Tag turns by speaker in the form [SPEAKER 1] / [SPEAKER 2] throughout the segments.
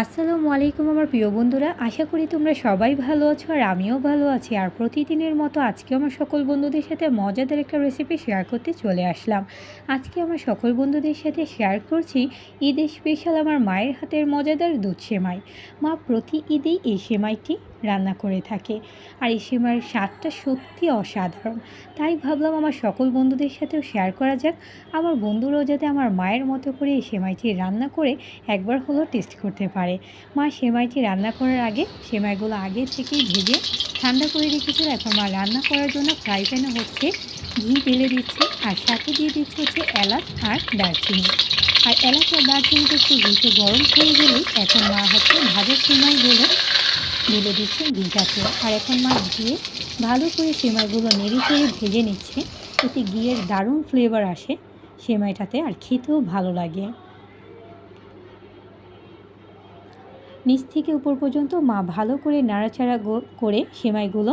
[SPEAKER 1] আসসালামু আলাইকুম আমার প্রিয় বন্ধুরা, আশা করি তোমরা সবাই ভালো আছো আর আমিও ভালো আছি। আর প্রতিদিনের মতো আজকে আমার সকল বন্ধুদের সাথে মজাদার একটা রেসিপি শেয়ার করতে চলে আসলাম। আজকে আমার সকল বন্ধুদের সাথে শেয়ার করছি ঈদের স্পেশাল আমার মায়ের হাতের মজাদার দুধ সেমাই। মা, প্রতি ঈদেই এই সেমাইটি রান্না করে থাকে। আর এই সেমাইয়ের স্বাদটা সত্যি অসাধারণ। তাই ভাবলাম আমার সকল বন্ধুদের সাথেও শেয়ার করা যাক। আমার বন্ধুরাও যাতে আমার মায়ের মতো করে এই সেমাইটি রান্না করে একবার হলেও টেস্ট করতে পারে। মা সেমাইটি রান্না করার আগে, সেমাইগুলো আগে থেকেই ভেজে ঠান্ডা করে রেখেছিল। এখন মা রান্না করার জন্য ফ্রাই প্যানে হচ্ছে ঘি ঢেলে দিচ্ছে আর সাথে দিয়ে দিচ্ছে হচ্ছে এলাচ আর দারচিনি। আর এলাচ আর দারচিনিটা একটু ঘিতে গরম হয়ে গেলেই এখন মা হচ্ছে ভাজা সেমাইগুলো ঢেলে দিচ্ছে ঘিটাতে আর এখন মাছ দিয়ে ভালো করে সেমাইগুলো নেড়ে চেড়ে ভেজে নিচ্ছে। এতে ঘিয়ের দারুণ ফ্লেভার আসে সেমাইটাতে আর খেতেও ভালো লাগে। নিচ থেকে উপর পর্যন্ত মা ভালো করে নাড়াচাড়া করে সেমাইগুলো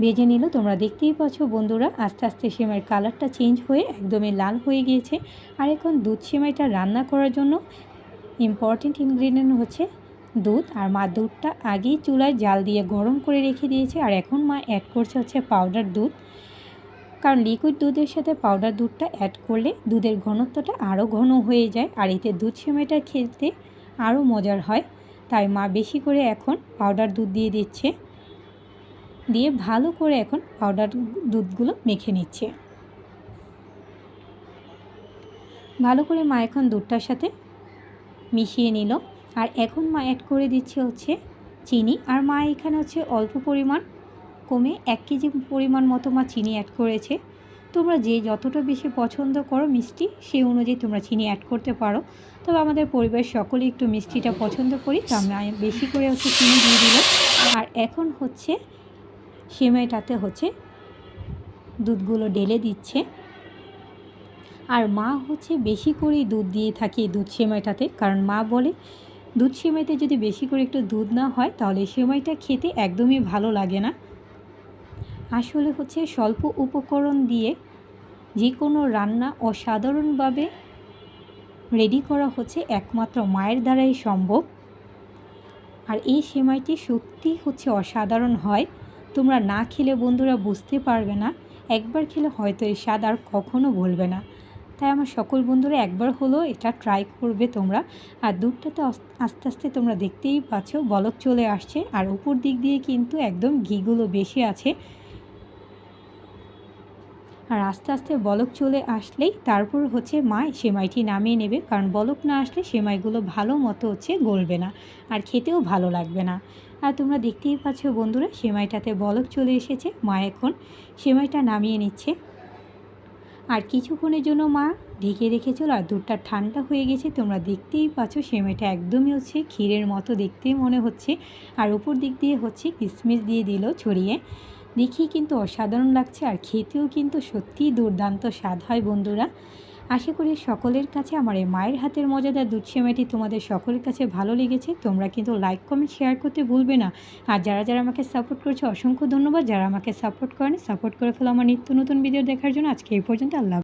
[SPEAKER 1] ভেজে নিল। তোমরা দেখতেই পাচ্ছ বন্ধুরা, আস্তে আস্তে সেমাইয়ের কালারটা চেঞ্জ হয়ে একদমই লাল হয়ে গিয়েছে। আর এখন দুধ সেমাইটা রান্না করার জন্য ইম্পর্টেন্ট ইনগ্রিডিয়েন্ট হচ্ছে দুধ আর মা দুধটা আগেই চুলায় জাল দিয়ে গরম করে রেখে দিয়েছে আর এখন মা অ্যাড করছে হচ্ছে পাউডার দুধ। কারণ লিকুইড দুধের সাথে পাউডার দুধটা অ্যাড করলে দুধের ঘনত্বটা আরও ঘন হয়ে যায় আর এতে দুধ সেমাইটা খেতে আরও মজার হয়। তাই মা বেশি করে এখন পাউডার দুধ দিয়ে দিচ্ছে। দিয়ে ভালো করে এখন পাউডার দুধগুলো মেখে নিচ্ছে। ভালো করে মা এখন দুধটার সাথে মিশিয়ে নিল। আর এখন মা অ্যাড করে দিচ্ছে হচ্ছে চিনি। আর মা এখানে হচ্ছে অল্প পরিমাণ, কমে এক কেজি পরিমাণ মতো মা চিনি অ্যাড করেছে। তোমরা যে যতটা বেশি পছন্দ করো মিষ্টি সেই অনুযায়ী তোমরা চিনি অ্যাড করতে পারো। তবে আমাদের পরিবার সকলেই একটু মিষ্টিটা পছন্দ করি, তো আমরা বেশি করে হচ্ছে চিনি দিয়ে দিল আর এখন হচ্ছে সেমাইটাতে হচ্ছে দুধগুলো ঢেলে দিচ্ছে। আর মা হচ্ছে বেশি করেই দুধ দিয়ে থাকে দুধ সেমাইটাতে, কারণ মা বলে দুধ সেমাইতে যদি বেশি করে একটু দুধ না হয়, তাহলে সেমাইটা খেতে একদমই ভালো লাগে না। আসলে হচ্ছে স্বল্প উপকরণ দিয়ে যে কোনো রান্না অসাধারণভাবে রেডি করা হচ্ছে একমাত্র মায়ের দ্বারাই সম্ভব। আর এই সেমাইটি সত্যি হচ্ছে অসাধারণ হয়। তোমরা না খেলে বন্ধুরা বুঝতে পারবে না। একবার খেলে হয়তো এই স্বাদ আর কখনও ভুলবে না। তাই আমার সকল বন্ধুরা একবার হলো এটা ট্রাই করবে তোমরা। আর দুধটাতে আস্তে আস্তে তোমরা দেখতেই পাচ্ছ বলক চলে আসছে। আর উপর দিক দিয়ে কিন্তু একদম ঘিগুলো বেশি আছে। আর আস্তে আস্তে বলক চলে আসলেই তারপর হচ্ছে মা সেমাইটি নামিয়ে নেবে। কারণ বলক না আসলে সেমাইগুলো ভালো মতো হচ্ছে গলবে না আর খেতেও ভালো লাগবে না। আর তোমরা দেখতেই পাচ্ছ বন্ধুরা, সেমাইটাতে বলক চলে এসেছে, মা এখন সেমাইটা নামিয়ে নিচ্ছে। আর কিছুক্ষণের জন্য মা ঢেকে রেখে চলো আর দুধটা ঠান্ডা হয়ে গেছে। তোমরা দেখতেই পাচ্ছ সেমাইটা একদমই হচ্ছে ক্ষীরের মতো দেখতেই মনে হচ্ছে। আর উপর দিক দিয়ে হচ্ছে কিশমিশ দিয়ে দিল ছড়িয়ে। দেখি কিন্তু অসাধারণ লাগছে আর খেতেও কিন্তু সত্যিই দুর্দান্ত স্বাদ হয় বন্ধুরা। আশা করি সকলের কাছে আমার এই মায়ের হাতের মজাদার দুধ সেমাইটি তোমাদের সকলের কাছে ভালো লেগেছে। তোমরা কিন্তু লাইক কমেন্ট শেয়ার করতে ভুলবে না। আর যারা যারা আমাকে সাপোর্ট করছে, অসংখ্য ধন্যবাদ। যারা আমাকে সাপোর্ট করেন সাপোর্ট করে ফেলো আমার নিত্য নতুন ভিডিও দেখার জন্য। আজকে এই পর্যন্ত, আল্লাহ